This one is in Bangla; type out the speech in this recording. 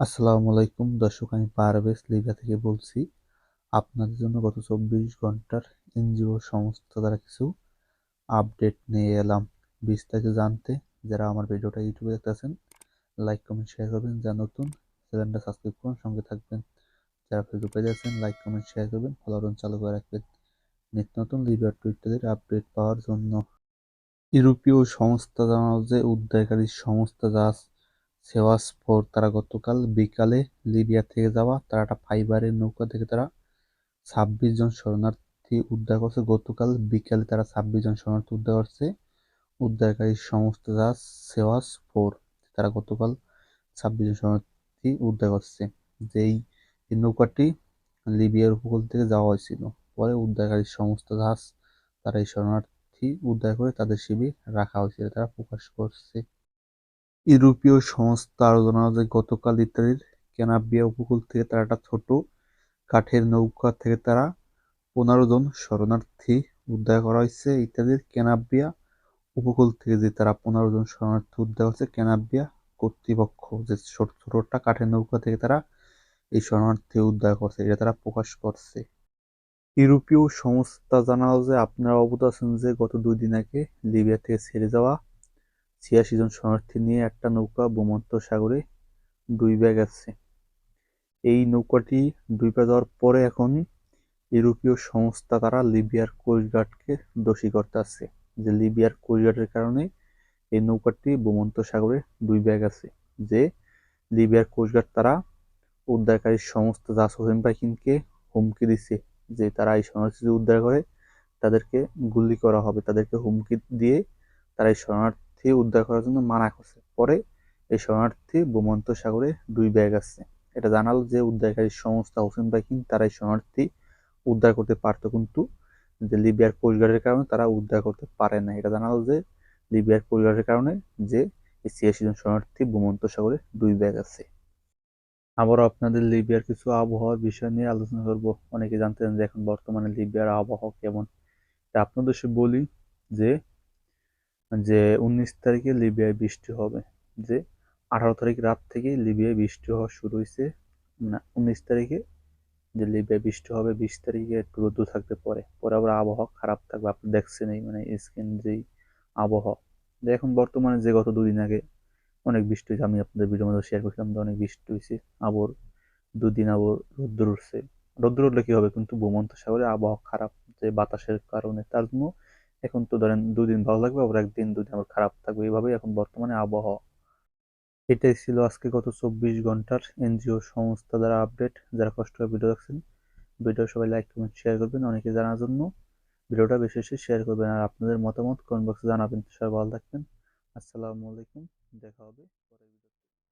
আসসালামু আলাইকুম। দর্শক, আমি পারভেজ লিবিয়া থেকে বলছি, আপনাদের জন্য গত চব্বিশ ঘণ্টার এনজিও সংস্থা দ্বারা কিছু আপডেট নিয়ে এলাম। বিস্তারিত জানতে যারা আমার ভিডিওটা ইউটিউবে দেখতেছেন লাইক, কমেন্ট, শেয়ার করবেন। যা নতুন, চ্যানেলটা সাবস্ক্রাইব করুন, সঙ্গে থাকবেন। যারা ফেসবুক পেজে আছেন, লাইক, কমেন্ট, শেয়ার করবেন। ফলো চালু করে রাখবেন। নিত্য নতুন লিবিয়ার টুইটারের আপডেট পাওয়ার জন্য। ইউরোপীয় সংস্থা জানালো যে, উদ্ধারকারী সংস্থা জাহাজ সেওয়াসফোর তারা গতকাল বিকালে লিবিয়া থেকে যাওয়া তারা একটা ফাইবারের নৌকা থেকে তারা ছাব্বিশ জন শরণার্থী উদ্ধার করছে। গতকাল বিকালে তারা ছাব্বিশ জন শরণার্থী উদ্ধার করছে। উদ্ধারকারী সংস্থা জাহাজ সেওয়াস ফোর তারা গতকাল ছাব্বিশ জন শরণার্থী উদ্ধার করছে। যেই নৌকাটি লিবিয়ার উপকূল থেকে যাওয়া হয়েছিল। পরে উদ্ধারকারী সংস্থা জাহাজ তারা এই শরণার্থী উদ্ধার করে তাদের শিবির রাখা হয়েছিল, তারা প্রকাশ করছে। ইউরোপীয় সংস্থা জানানো যায় গতকাল ইতালির ক্যানাবিয়া উপকূল থেকে তারা একটা ছোট কাঠের নৌকা থেকে তারা পনেরো জন শরণার্থী উদ্ধার করা হয়েছে। ইত্যাদির ক্যানাবিয়া উপকূল থেকে যে তারা পনেরো জন শরণার্থী উদ্ধার হয়েছে ক্যানাবিয়া কর্তৃপক্ষ যে ছোট, ছোটটা কাঠের নৌকা থেকে তারা এই শরণার্থী উদ্ধার করছে, এটা তারা প্রকাশ করছে। ইউরোপীয় সংস্থা জানালো যে, আপনারা অবগত আছেন যে গত দুই দিন আগে লিবিয়া থেকে ছেড়ে যাওয়া ছিয়াশি জন শরণার্থী নিয়ে একটা নৌকা বোমন্ত সাগরে ডুইবে গেছে এই নৌকাটি ডুবে যাওয়ার পরে এখন ইউরোপীয় সংস্থা তারা লিবিয়ার কোস্টগার্ডকে দোষী করতে আসছে। যে লিবিয়ার কোস্টগার্ডের কারণে এই নৌকাটি বোমন্ত সাগরে ডুইবে গেছে যে লিবিয়ার কোস্টগার্ড তারা উদ্ধারকারী সংস্থা জাস হোসেন পাইকিনকে হুমকি দিচ্ছে যে তারা এই শরণার্থী উদ্ধার করে, তাদেরকে গুলি করা হবে। তাদেরকে হুমকি দিয়ে তারা এই শরণার্থী শরণার্থী উদ্ধার করার জন্য মানা করছে। পরে এই শরণার্থী ভূমন্ত সাগরে দুই ব্যাগ আসছে এটা জানাল যে উদ্ধারকারী সংস্থা হোসেন বাইকিং তারা এই শরণার্থী উদ্ধার করতে পারতো কিন্তু যে লিবিয়ার কোস্টগার্ডের কারণে তারা উদ্ধার করতে পারে না। এটা জানাল যে লিবিয়ার কোস্টগার্ডের কারণে যে ছিয়াশি জন শরণার্থী ভূমন্ত সাগরে দুই ব্যাগ আছে। আবারও আপনাদের লিবিয়ার কিছু আবহাওয়ার বিষয় নিয়ে আলোচনা করব। অনেকে জানতেন যে এখন বর্তমানে লিবিয়ার আবহাওয়া কেমন। আপনাদের সে বলি যে যে উনিশ তারিখে লিবিয়ায় বৃষ্টি হবে, যে আঠারো তারিখ রাত থেকেই লিবিয়ায় বৃষ্টি হওয়া শুরু হয়েছে না, উনিশ তারিখে যে লিবিয়ায় বৃষ্টি হবে, বিশ তারিখে একটু রোদ্দু থাকতে পরে। পরে আবার আবহাওয়া খারাপ থাকবে, আপনি দেখছেন এই মানে স্কিন যেই আবহাওয়া। যে এখন বর্তমানে যে গত দুদিন আগে অনেক বৃষ্টি হয়েছে আমি আপনাদের ভিডিওর মধ্যে শেয়ার করছিলাম যে অনেক বৃষ্টি হয়েছে আবার দুদিন আবার রোদ্দুর উঠছে। রোদ্দুর উঠলে কী হবে? কিন্তু ভূমন্ত সাগরে আবহাওয়া খারাপ, যে বাতাসের কারণে, তার জন্য এখন তো ধরেন দুদিন ভালো লাগবে, আবার একদিন, দুদিন আবার খারাপ থাকবে। এইভাবেই এখন বর্তমানে আবহাওয়া। এটাই ছিল আজকে গত চব্বিশ ঘণ্টার এনজিও সংস্থা দ্বারা আপডেট। যারা কষ্ট করে ভিডিও দেখছেন, ভিডিও সবাই লাইক, কমেন্ট শেয়ার করবেন অনেকে জানার জন্য। ভিডিওটা বেশি বেশি শেয়ার করবেন। আর আপনাদের মতামত কমেন্ট বক্সে জানাবেন। সবাই ভালো থাকবেন। আসসালামু আলাইকুম। দেখা হবে।